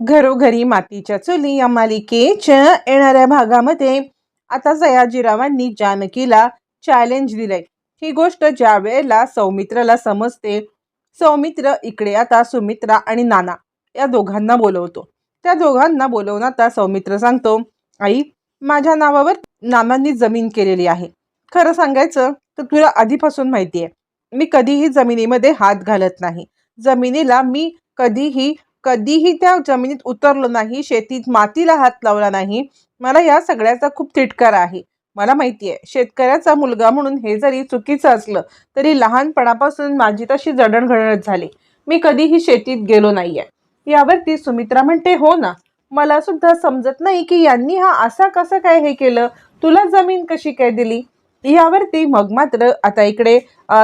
घरोघरी मातीच्या चुली या मालिकेच्या येणाऱ्या भागामध्ये आता सयाजीरावांनी जानकीला चॅलेंज दिलंय. ही गोष्ट ज्या वेळेला सौमित्राला समजते सौमित्र इकडे आता सुमित्रा आणि नाना या दोघांना बोलवतो. त्या दोघांना बोलवून आता सौमित्र सांगतो आई माझ्या नावावर नानांनी जमीन केलेली आहे. खरं सांगायचं तर तुला आधीपासून माहिती आहे मी कधीही जमिनीमध्ये हात घालत नाही. जमिनीला मी कधीही कधीही त्या जमिनीत उतरलो नाही शेतीत मातीला हात लावला नाही मला या सगळ्याचा खूप तिटकार आहे. मला माहिती आहे शेतकऱ्याचा मुलगा म्हणून हे जरी चुकीचं असलं तरी लहानपणापासून माझी तशी जडणघडण झाली. मी कधीही शेतीत गेलो नाहीये. यावरती सुमित्रा म्हणते हो ना मला सुद्धा समजत नाही की यांनी हा असा कसं काय हे केलं? तुला जमीन कशी काय दिली? यावरती मग मात्र आता इकडे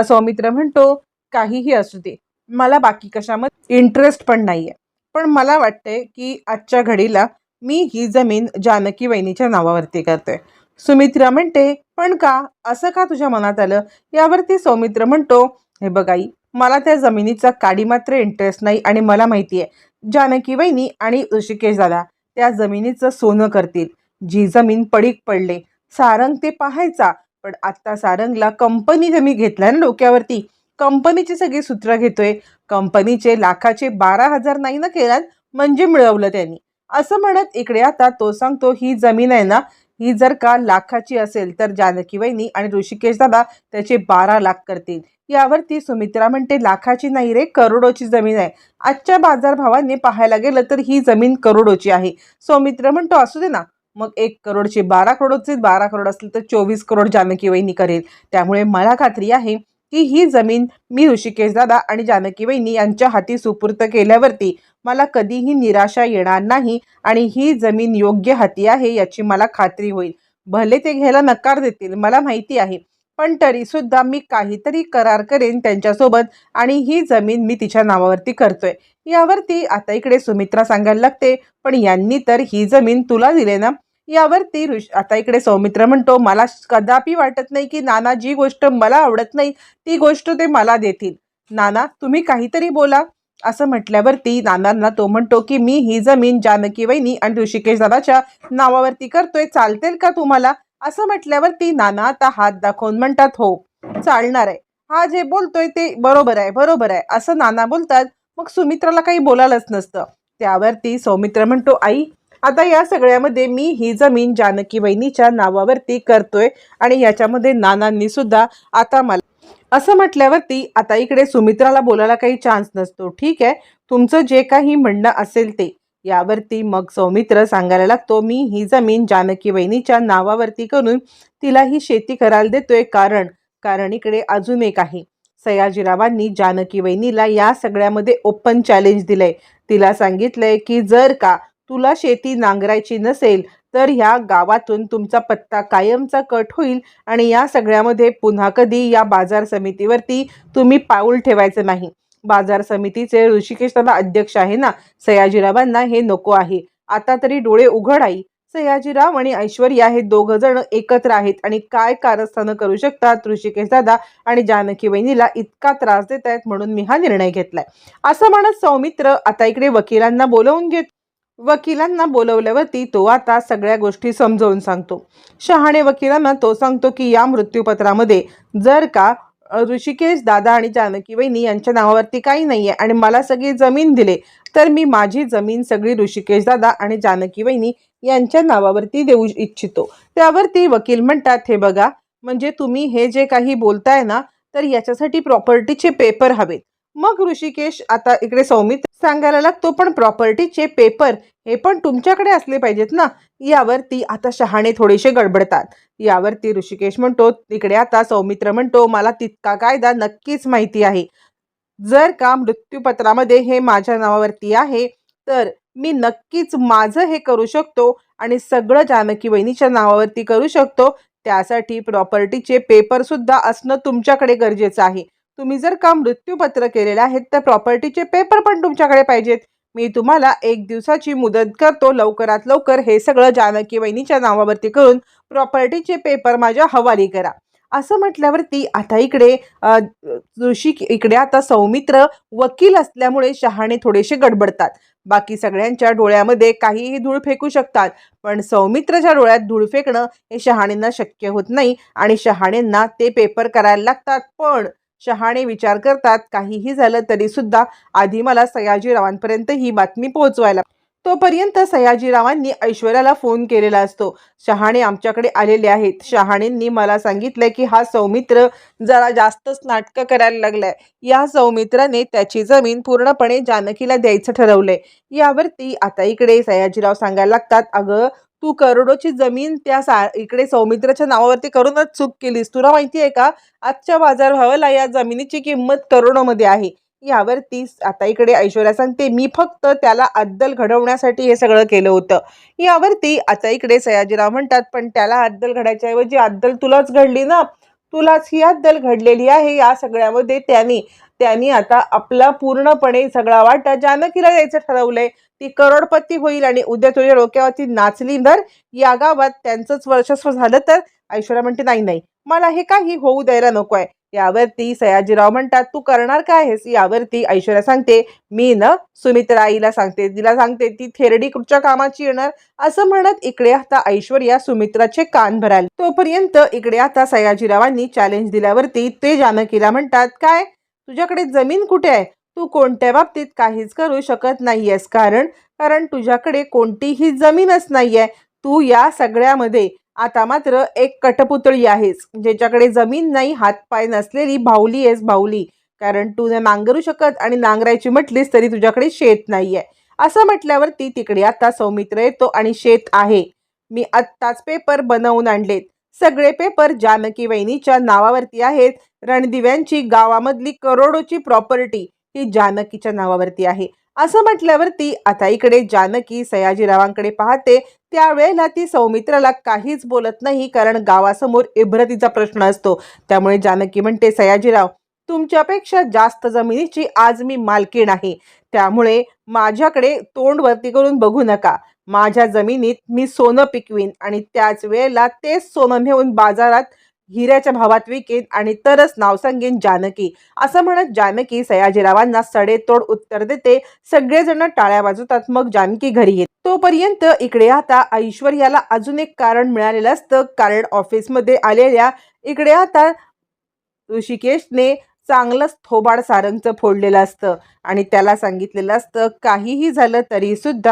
सौमित्र म्हणतो काहीही असू दे. मला बाकी कशामध्ये इंटरेस्ट पण नाहीये. पण मला वाटते की आजच्या घडीला मी ही जमीन जानकी वहिनीच्या नावावरती करते सुमित्रा म्हणते पण का? असं का तुझ्या मनात आलं? यावरती सौमित्र म्हणतो हे बघाई मला त्या जमिनीचा काडी मात्र इंटरेस्ट नाही आणि मला माहिती आहे जानकी वहिनी आणि ऋषिकेश दादा त्या जमिनीचं सोनं करतील. जी जमीन पडीक पडले. सारंग ते पाहायचा पण आत्ता सारंगला कंपनी मी घेतल्या ना डोक्यावरती. कंपनीची सगळी सूत्र घेतोय. कंपनीचे लाखाचे बारा हजार नाही ना केल्यात म्हणजे मिळवलं त्यांनी. असं म्हणत इकडे आता तो सांगतो ही जमीन आहे ना ही जर का लाखाची असेल तर जानकी वहिनी आणि ऋषिकेश दादा त्याचे बारा लाख करतील. यावरती सुमित्रा म्हणते लाखाची नाही रे करोडोची जमीन आहे. आजच्या बाजारभावाने पाहायला गेलं तर ही जमीन करोडोची आहे. सौमित्र म्हणतो असू दे ना मग एक करोडची बारा करोडचे बारा करोड असतील तर चोवीस करोड जानकी वहिनी करेल. त्यामुळे मला खात्री आहे की ही जमीन मी ऋषिकेश दादा आणि जानकी वहिनी यांच्या हाती सुपूर्त केल्यावरती मला कधीही निराशा येणार नाही आणि ही जमीन योग्य हाती आहे याची मला खात्री होईल. भले ते घ्यायला नकार देतील मला माहिती आहे. पण तरी सुद्धा मी काहीतरी करार करेन त्यांच्यासोबत आणि ही जमीन मी तिच्या नावावरती करतोय. यावरती आता इकडे सुमित्रा सांगायला लागते पण यांनी तर ही जमीन तुला दिले ना? यावरती ऋष आता इकडे सौमित्र म्हणतो मला कदापि वाटत नाही की नाना जी गोष्ट मला आवडत नाही ती गोष्ट ते मला देतील. नाना तुम्ही काहीतरी बोला. असं म्हटल्यावरती नानांना तो म्हणतो की मी ही जमीन जानकी वहिनी आणि ऋषिकेश दादाच्या नावावरती करतोय चालतेल का तुम्हाला? असं म्हटल्यावरती नाना आता हात दाखवून म्हणतात हो चालणार आहे. हा जे बोलतोय ते बरोबर आहे बरोबर आहे. असं नाना बोलतात मग सुमित्राला काही बोलायलाच नसतं. त्यावरती सौमित्र म्हणतो आई आता या सगळ्यामध्ये मी ही जमीन जानकी वहिनीच्या नावावरती करतोय आणि याच्यामध्ये नानांनी सुद्धा आता मला असं म्हटल्यावरती आता इकडे सुमित्राला बोलायला काही चान्स नसतो. ठीक आहे? तुमचं जे काही म्हणणं असेल ते. यावरती मग सौमित्र सांगायला लागतो मी ही जमीन जानकी वहिनीच्या नावावरती करून तिला ही शेती करायला देतोय. कारण कारण इकडे अजून एक आहे. सयाजीरावांनी जानकी वहिनीला या सगळ्यामध्ये ओपन चॅलेंज दिलंय. तिला सांगितलंय की जर का तुला शेती नांगरायची नसेल तर ह्या गावातून तुमचा पत्ता कायमचा कट होईल आणि या सगळ्यामध्ये पुन्हा कधी या बाजार समितीवरती तुम्ही पाऊल ठेवायचं नाही. बाजार समितीचे ऋषिकेश दादा अध्यक्ष आहे ना सयाजीरावांना हे नको आहे. आता तरी डोळे उघड आई. सयाजीराव आणि ऐश्वर्या हे दोघं जण एकत्र आहेत आणि काय कारस्थानं करू शकतात ऋषिकेश दादा आणि जानकी वहिनीला इतका त्रास देत आहेत म्हणून मी हा निर्णय घेतलाय. असं म्हणत सौमित्र आता इकडे वकिलांना बोलवून घेत वकिलांना बोलवल्यावरती तो आता सगळ्या गोष्टी समजावून सांगतो. शहाणे वकिलांना तो सांगतो की या मृत्यूपत्रामध्ये जर का ऋषिकेश दादा आणि जानकी वहिनी यांच्या नावावरती काही नाहीये आणि मला सगळी जमीन दिले तर मी माझी जमीन सगळी ऋषिकेश दादा आणि जानकी वहिनी यांच्या नावावरती देऊ इच्छितो. त्यावरती वकील म्हणतात हे बघा म्हणजे तुम्ही हे जे काही बोलताय ना तर याच्यासाठी प्रॉपर्टीचे पेपर हवेत. मग ऋषिकेश आता इकडे सौमित सांगायला लागतो पण प्रॉपर्टीचे पेपर हे पण तुमच्याकडे असले पाहिजेत ना? यावरती आता शहाणे थोडेसे गडबडतात. यावरती ऋषिकेश म्हणतो तिकडे आता सौमित्र म्हणतो मला तितका कायदा नक्कीच माहिती आहे. जर का मृत्यूपत्रामध्ये हे माझ्या नावावरती आहे तर मी नक्कीच माझं हे करू शकतो आणि सगळं जानकी वहिनीच्या नावावरती करू शकतो. त्यासाठी प्रॉपर्टीचे पेपर सुद्धा असणं तुमच्याकडे गरजेचं आहे. तुम्ही जर का मृत्यूपत्र केलेले आहेत तर प्रॉपर्टीचे पेपर पण तुमच्याकडे पाहिजेत. मी तुम्हाला एक दिवसाची मुदत करतो लवकरात लवकर हे सगळं जानकी वहिनीच्या नावावरती करून प्रॉपर्टीचे पेपर माझ्या हवाली करा. असं म्हटल्यावरती आता इकडे ऋषी इकडे आता सौमित्र वकील असल्यामुळे शहाणे थोडेसे गडबडतात. बाकी सगळ्यांच्या डोळ्यामध्ये काहीही धूळ फेकू शकतात पण सौमित्रच्या डोळ्यात धूळ फेकणं हे शहाणेंना शक्य होत नाही आणि शहाणेंना ते पेपर करायला लागतात. पण शहाणे विचार करतात. काहीही झालं तरी सुद्धा आधी मला सयाजीरावांपर्यंत ही बातमी पोहोचवायला तोपर्यंत सयाजीरावांनी ऐश्वर्याला फोन केलेला असतो. शहाणे आमच्याकडे आलेले आहेत. शहाणेंनी मला सांगितलं की हा सौमित्र जरा जास्तच नाटकं करायला लागलाय. या सौमित्राने त्याची जमीन पूर्णपणे जानकीला द्यायचं ठरवलंय. यावरती आता इकडे सयाजीराव सांगायला लागतात अगं तू करोडोची जमीन त्या सा इकडे सौमित्राच्या नावावरती करूनच चूक केलीस. तुला माहिती आहे का? आजच्या बाजारभावाला या जमिनीची किंमत करोडोमध्ये आहे. यावरतीच आता इकडे ऐश्वर्या सांगते मी फक्त त्याला अद्दल घडवण्यासाठी हे सगळं केलं होतं. यावरती आता इकडे सयाजीराव म्हणतात पण त्याला अद्दल घडायच्या ऐवजी अद्दल तुलाच घडली ना? तुलाच ही अद्दल घडलेली आहे या सगळ्यामध्ये त्याने. त्यांनी आता आपला पूर्णपणे सगळा वाटा जानकीला द्यायचं ठरवलंय. ती करोडपती होईल आणि उद्या तुझ्या डोक्यावरती नाचली नर या गावात त्यांचंच वर्चस्व झालं तर? ऐश्वर्या म्हणते नाही नाही मला हे काही होऊ द्यायला नको आहे यावरती सयाजीराव म्हणतात तू करणार काय आहेस? यावरती ऐश्वर्या सांगते मी न सुमित्रा आईला सांगते तिला सांगते ती थेरडी कुठच्या कामाची येणार? असं म्हणत इकडे आता ऐश्वर्या सुमित्राचे कान भराल तोपर्यंत इकडे आता सयाजीरावांनी चॅलेंज दिल्यावरती ते जानकीला म्हणतात काय? तुझ्याकडे जमीन कुठे आहे? तू कोणत्या बाबतीत काहीच करू शकत नाहीयेस. कारण कारण तुझ्याकडे कोणतीही जमीनच नाही आहे तू या सगळ्यामध्ये आता मात्र एक कटपुतळी आहेस ज्याच्याकडे जमीन नाही हातपाय नसलेली भाऊली आहेस भाऊली कारण तू न नांगरू शकत आणि नांगरायची म्हटलीस तरी तुझ्याकडे शेत नाही आहे असं म्हटल्यावरती तिकडे आता सौमित्र येतो आणि शेत आहे. मी आत्ताच पेपर बनवून आणलेत. सगळे पेपर जानकी वहिनीच्या नावावरती आहेत. रणदिव्यांची गावामधली करोडोची प्रॉपर्टी ही जानकीच्या नावावरती आहे. असं म्हटल्यावरती आता इकडे जानकी सयाजीरावांकडे पाहते. त्यावेळेला ती सौमित्राला काहीच बोलत नाही कारण गावासमोर इब्रतीचा प्रश्न असतो. त्यामुळे जानकी म्हणते सयाजीराव तुमच्यापेक्षा जास्त जमिनीची आज मी मालकीण आहे. त्यामुळे माझ्याकडे तोंड वरती करून बघू नका. माझ्या जमिनीत मी सोनं पिकवीन आणि त्याच वेळेला तेच सोनं नेऊन बाजारात हिऱ्याच्या भावात विकेन आणि तरच नाव सांगेन जानकी. असं म्हणत जानकी सयाजीरावांना सडेतोड उत्तर देते. सगळेजण टाळ्या वाजवतात मग जानकी घरी येत. तोपर्यंत इकडे आता ऐश्वर्याला अजून एक कारण मिळालेलं असतं. कारण ऑफिसमध्ये आलेल्या इकडे आता ऋषिकेशने चांगलंच थोबाड सारंगचं फोडलेलं असतं आणि त्याला सांगितलेलं असतं काहीही झालं तरी सुद्धा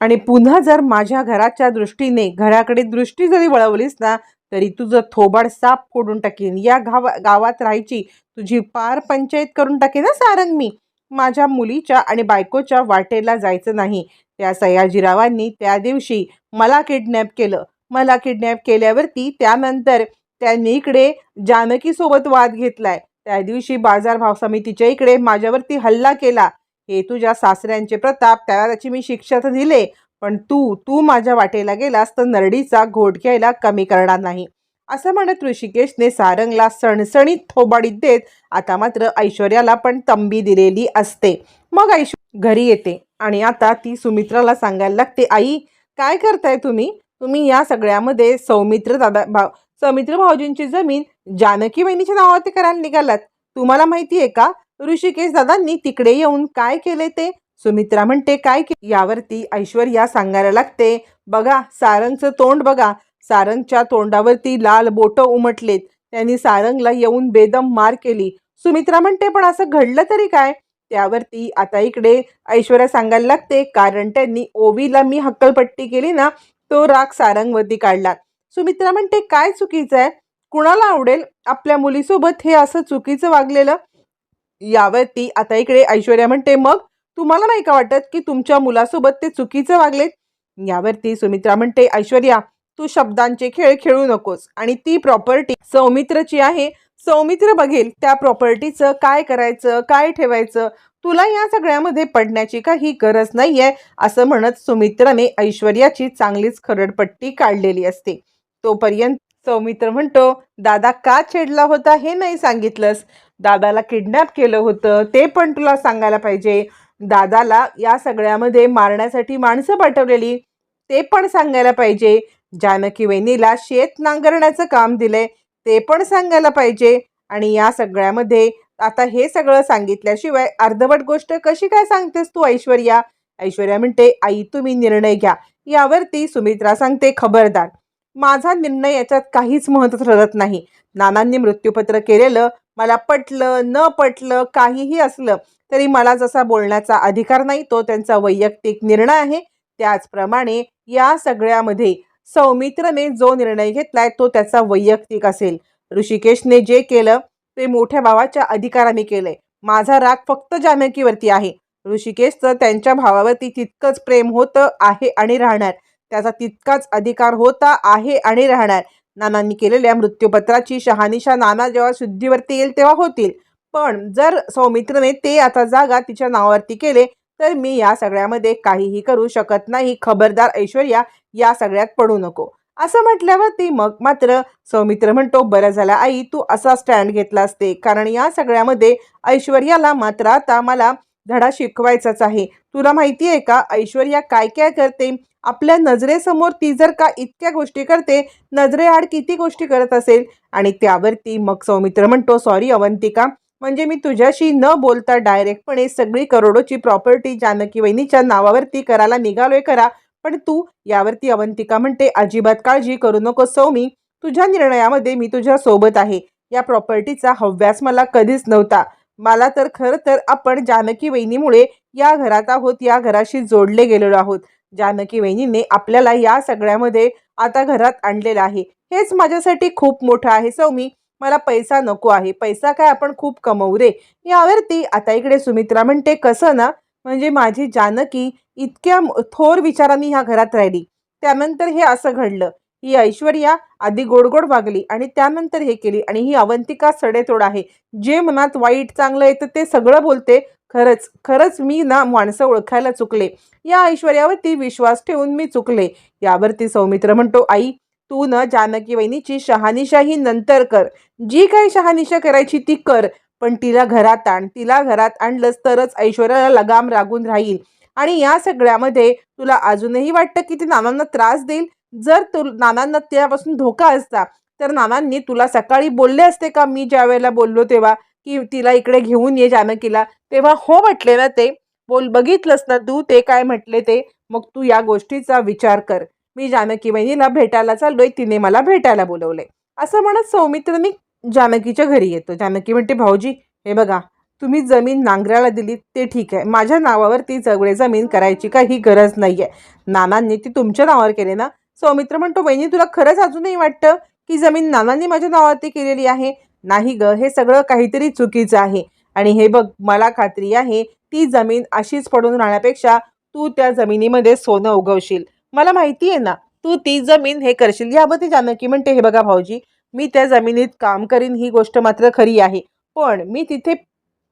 आणि पुन्हा जर माझ्या घराच्या दृष्टीने घराकडे दृष्टी जरी वळवलीस ना तरी तुझं थोबाड साप फोडून टाकेन. या गावा गावात राहायची तुझी पार पंचायत करून टाकेन ना सारंग मी. माझ्या मुलीच्या आणि बायकोच्या वाटेला जायचं नाही. त्या सयाजीरावांनी त्या दिवशी मला किडनॅप केलं. मला किडनॅप केल्यावरती त्यानंतर त्यांनी इकडे जानकीसोबत वाद घेतलाय. त्या दिवशी बाजारभाव समितीच्या इकडे माझ्यावरती हल्ला केला. हे तुझ्या सासऱ्यांचे प्रताप त्याला त्याची मी शिक्षा तर दिले पण तू तू माझ्या वाटेला गेलास तर नरडीचा घोट घ्यायला कमी करणार नाही. असं म्हणत ऋषिकेशने सारंगला सणसणीत थोबाडीत देत आता मात्र ऐश्वर्याला पण तंबी दिलेली असते. मग ऐश्वर घरी येते आणि आता ती सुमित्राला सांगायला लागते आई काय करताय तुम्ही? तुम्ही या सगळ्यामध्ये सौमित्र दादा भाव सौमित्र भाऊजींची जमीन जानकी वहिनीच्या नावावरती करायला निघालात. तुम्हाला माहिती आहे का? ऋषिकेश दादांनी तिकडे येऊन काय केले ते? सुमित्रा म्हणते काय के यावरती ऐश्वर्या सांगायला लागते बघा सारंगचं तोंड बघा. सारंगच्या तोंडावरती लाल बोटं उमटलेत. त्यांनी सारंगला येऊन बेदम मार केली. सुमित्रा म्हणते पण असं घडलं तरी काय? त्यावरती आता इकडे ऐश्वर्या सांगायला लागते कारण त्यांनी ओवीला मी हक्कलपट्टी केली ना तो राग सारंगवरती काढला. सुमित्रा म्हणते काय चुकीचं आहे? कुणाला आवडेल? आपल्या मुलीसोबत हे असं चुकीचं वागलेलं? यावरती आता इकडे ऐश्वर्या म्हणते मग तुम्हाला नाही का वाटत की तुमच्या मुलासोबत ते चुकीचं वागलेत? यावरती सुमित्रा म्हणते ऐश्वर्या तू शब्दांचे खेळ खेळू नकोस आणि ती प्रॉपर्टी सौमित्रची आहे. सौमित्र बघेल त्या प्रॉपर्टीचं काय करायचं काय ठेवायचं. तुला या सगळ्यामध्ये पडण्याची काही गरज नाहीये असं म्हणत सुमित्राने ऐश्वर्याची चांगलीच खरडपट्टी काढलेली असते. तोपर्यंत सौमित्र म्हणतो दादा का छेडला होता हे नाही सांगितलंस? दादाला किडनॅप केलं होतं. ते पण तुला सांगायला पाहिजे. दादाला या सगळ्यामध्ये मारण्यासाठी माणसं पाठवलेली. ते पण सांगायला पाहिजे. जानकी वहिनीला शेत नांगरण्याचं काम दिलंय. ते पण सांगायला पाहिजे. आणि या सगळ्यामध्ये आता हे सगळं सांगितल्याशिवाय अर्धवट गोष्ट कशी काय सांगतेस तू ऐश्वर्या? ऐश्वर्या म्हणते आई तुम्ही निर्णय घ्या. यावरती सुमित्रा सांगते खबरदार माझा निर्णय याच्यात काहीच महत्त्व ठरत नाही. नानांनी मृत्यूपत्र केलेलं मला पटलं न पटलं काहीही असलं तरी मला जसा बोलण्याचा अधिकार नाही तो त्यांचा वैयक्तिक निर्णय आहे. त्याचप्रमाणे या सगळ्यामध्ये सौमित्रने जो निर्णय घेतलाय तो त्याचा वैयक्तिक असेल. ऋषिकेशने जे केलं ते मोठ्या भावाच्या अधिकाराने केलंय. माझा राग फक्त जानकीवरती आहे. ऋषिकेशचं त्यांच्या भावावरती तितकंच प्रेम होतं आहे आणि राहणार. त्याचा तितकाच अधिकार होता आहे आणि राहणार. नानांनी केलेल्या मृत्यूपत्राची शहानिशा नाना जेव्हा शुद्धीवरती येईल तेव्हा होतील. पण जर सौमित्रने ते आता जागा तिच्या नावावरती केले तर मी या सगळ्यामध्ये काहीही करू शकत नाही खबरदार ऐश्वर्या या सगळ्यात पडू नको. असं म्हटल्यावरती मग मात्र सौमित्र म्हणतो बरं झाला आई तू असा स्टँड घेतला असते कारण या सगळ्यामध्ये ऐश्वर्याला मात्र आता मला धडा शिकवायचाच आहे. तुला माहिती आहे का ऐश्वर्या काय काय करते? आपल्या नजरेसमोर ती जर का इतक्या गोष्टी करते नजरेआड किती गोष्टी करत असेल? आणि त्यावरती मग सौमित्र म्हणतो सॉरी अवंतिका. म्हणजे मी तुझ्याशी न बोलता डायरेक्टपणे सगळी करोडोची प्रॉपर्टी जानकी वहिनीच्या नावावरती करायला निघालोय करा. पण तू यावरती अवंतिका म्हणते अजिबात काळजी करू नको सौमी. तुझ्या निर्णयामध्ये मी तुझ्या सोबत आहे. या प्रॉपर्टीचा हव्यास मला कधीच नव्हता. मला तर खरं तर आपण जानकी वहिनीमुळे या घरात आहोत या घराशी जोडले गेलेलो आहोत. जानकी वहिनीने आपल्याला या सगळ्यामध्ये आता घरात आणलेलं आहे. हेच माझ्यासाठी खूप मोठं आहे. सौमी मला पैसा नको आहे. पैसा काय आपण खूप कमवू रे? यावरती आता इकडे सुमित्रा म्हणते कसं ना? म्हणजे माझी जानकी इतक्या थोर विचारांनी ह्या घरात राहिली. त्यानंतर हे असं घडलं. ही ऐश्वर्या आधी गोडगोड वागली आणि त्यानंतर हे केली. आणि ही अवंतिका सडेतोड आहे. जे मनात वाईट चांगलं येतं ते सगळं बोलते. खरंच खरंच मी ना माणसं ओळखायला चुकले. या ऐश्वर्यावरती विश्वास ठेवून मी चुकले. यावरती सौमित्र म्हणतो आई तू न जानकी वहिनीची शहानिशाही नंतर कर. जी काही शहानिशा करायची ती कर. पण तिला घरात आण. तिला घरात आणलंस तरच ऐश्वर्याला लगाम रागून राहील. आणि या सगळ्यामध्ये तुला अजूनही वाटतं की ती नानांना त्रास देईल? जर तू नानांना त्यापासून धोका असता तर नानांनी तुला सकाळी बोलले असते का? मी ज्या वेळेला बोललो तेव्हा की तिला इकडे घेऊन ये जानकीला. तेव्हा हो म्हटले ना ते. बोल बघितलंस ना तू ते काय म्हटले ते? मग तू या गोष्टीचा विचार कर. मी जानकी बहिणीला भेटायला चाललोय तिने मला भेटायला बोलवले असं म्हणत सौमित्रनी जानकीच्या घरी येतो. जानकी म्हणते भाऊजी हे बघा तुम्ही जमीन नांगराला दिली ते ठीक आहे. माझ्या नावावर ती सगळे जमीन करायची काही गरज नाही आहे नानांनी ती तुमच्या नावावर केली ना सौमित्र म्हणतो वहिनी तुला खरंच अजूनही वाटतं की जमीन नानांनी माझ्या नावावरती केलेली आहे? नाही ग हे सगळं काहीतरी चुकीचं आहे. आणि हे बघ मला खात्री आहे ती जमीन अशीच पडून राहण्यापेक्षा तू त्या जमिनीमध्ये सोनं उगवशील. मला माहिती आहे ना तू ती जमीन हे करशील. याबद्दल जानकी म्हणते हे बघा भाऊजी मी त्या जमिनीत काम करीन ही गोष्ट मात्र खरी आहे. पण मी तिथे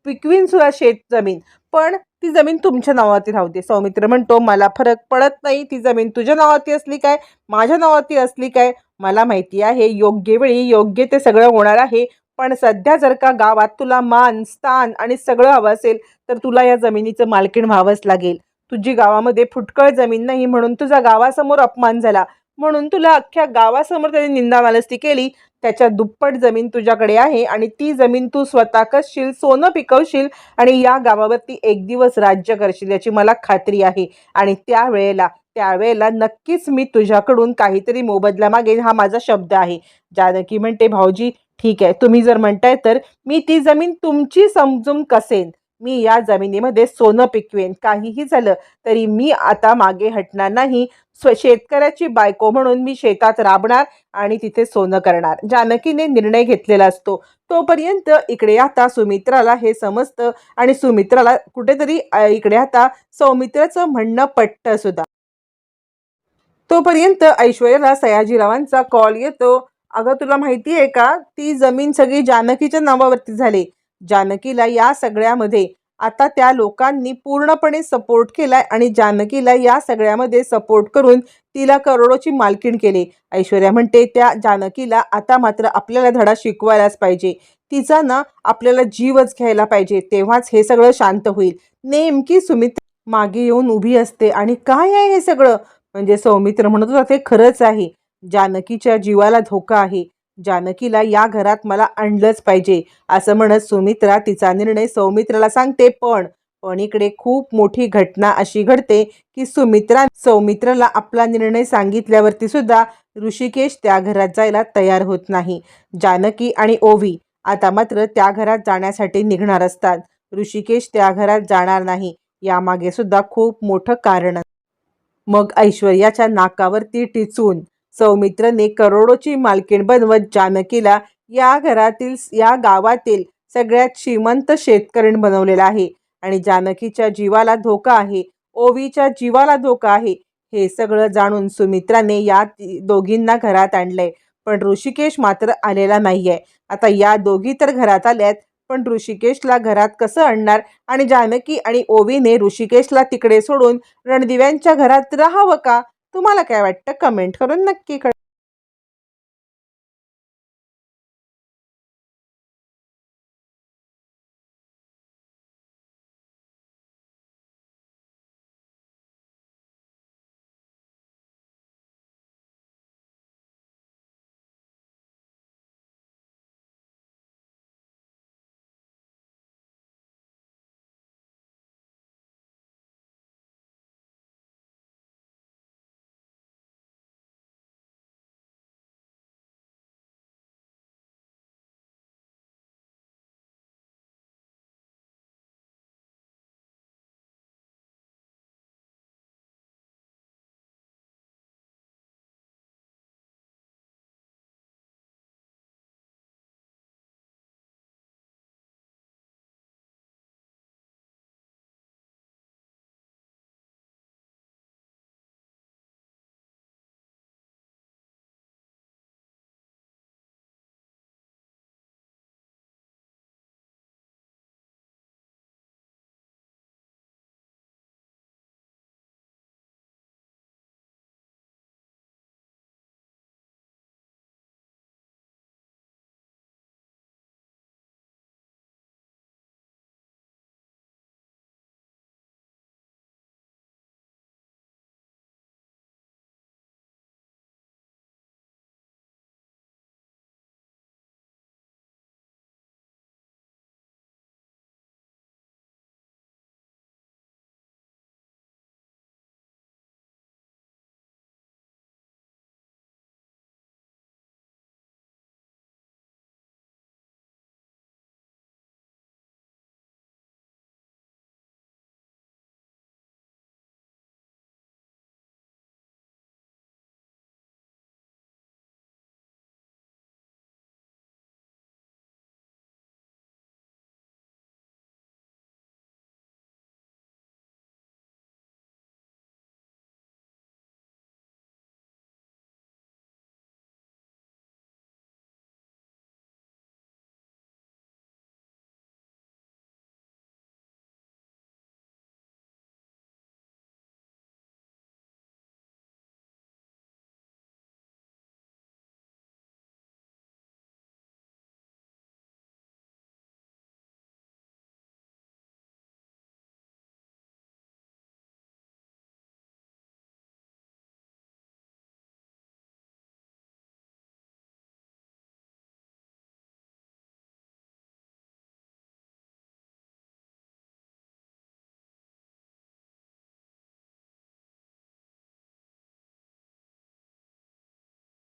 पिकवीन सुद्धा शेत जमीन. पण ती जमीन तुमच्या नावावरती राहते सौमित्र म्हणतो मला फरक पडत नाही. ती जमीन तुझ्या नावावरती असली काय? माझ्या नावावरती असली काय? मला माहिती आहे योग्य वेळी योग्य ते सगळं होणार आहे. पण सध्या जर का गावात तुला मान स्थान आणि सगळं हवं असेल तर तुला या जमिनीचं मालकीण व्हावंच लागेल. तुझी गावामध्ये फुटकळ जमीन नाही म्हणून तुझा गावासमोर अपमान झाला. म्हणून तुला अख्ख्या गावासमोर त्याने निंदा मालस्ती केली. त्याच्या दुप्पट जमीन तुझ्याकडे आहे आणि ती जमीन तू स्वतः कसशील सोनं पिकवशील आणि या गावावरती एक दिवस राज्य करशील याची मला खात्री आहे. आणि त्यावेळेला त्यावेळेला नक्कीच मी तुझ्याकडून काहीतरी मोबदला मागेन हा माझा शब्द आहे. जानकी म्हणते भाऊजी ठीक आहे. तुम्ही जर म्हणताय तर मी ती जमीन तुमची समजून कसेन? मी या जमिनीमध्ये सोनं पिकवेन. काहीही झालं तरी मी आता मागे हटणार नाही. स्व शेतकऱ्याची बायको म्हणून मी शेतात राबणार आणि तिथे सोनं करणार. जानकीने निर्णय घेतलेला असतो. तोपर्यंत इकडे आता सुमित्राला हे समजतं आणि सुमित्राला कुठेतरी इकडे आता सौमित्राचं म्हणणं पटतं सुद्धा. तोपर्यंत ऐश्वर्याला सयाजीरावांचा कॉल येतो. अगं तुला माहिती आहे का? ती जमीन सगळी जानकीच्या नावावरती झाली. जानकीला या सगळ्यामध्ये आता त्या लोकांनी पूर्णपणे सपोर्ट केलाय आणि जानकीला या सगळ्यामध्ये सपोर्ट करून तिला करोडोची मालकीण केली. ऐश्वर्या म्हणते त्या जानकीला आता मात्र आपल्याला धडा शिकवायलाच पाहिजे. तिचा ना आपल्याला जीवच घ्यायला पाहिजे. तेव्हाच हे सगळं शांत होईल. नेमकी सुमित मागे येऊन उभी असते. आणि काय आहे हे सगळं? म्हणजे सौमित्र म्हणत होता ते खरंच आहे. जानकीच्या जीवाला धोका आहे. जानकीला या घरात मला आणलंच पाहिजे. असं म्हणत सुमित्रा तिचा निर्णय सौमित्राला सांगते पण पण इकडे खूप मोठी घटना अशी घडते की सुमित्रा सौमित्राला आपला निर्णय सांगितल्यावरती सुद्धा ऋषिकेश त्या घरात जायला तयार होत नाही. जानकी आणि ओवी आता मात्र त्या घरात जाण्यासाठी निघणार असतात. ऋषिकेश त्या घरात जाणार नाही. यामागे सुद्धा खूप मोठं कारण. मग ऐश्वर्याच्या नाकावरती टिचून सौमित्रने करोडोची मालकीण बनवत जानकीला या घरातील या गावातील सगळ्यात श्रीमंत शेतकरीण बनवलेला आहे. आणि जानकीच्या जीवाला धोका आहे. ओवीच्या जीवाला धोका आहे. हे सगळं जाणून सुमित्राने या दोघींना घरात आणलंय. पण ऋषिकेश मात्र आलेला नाहीये. आता या दोघी तर घरात आल्यात. पण ऋषिकेशला घरात कसं आणणार? आणि जानकी आणि ओवीने ऋषिकेशला तिकडे सोडून रणदिव्यांच्या घरात राहावं का? तुम्हाला काय वाटतं? कमेंट करून नक्की कळ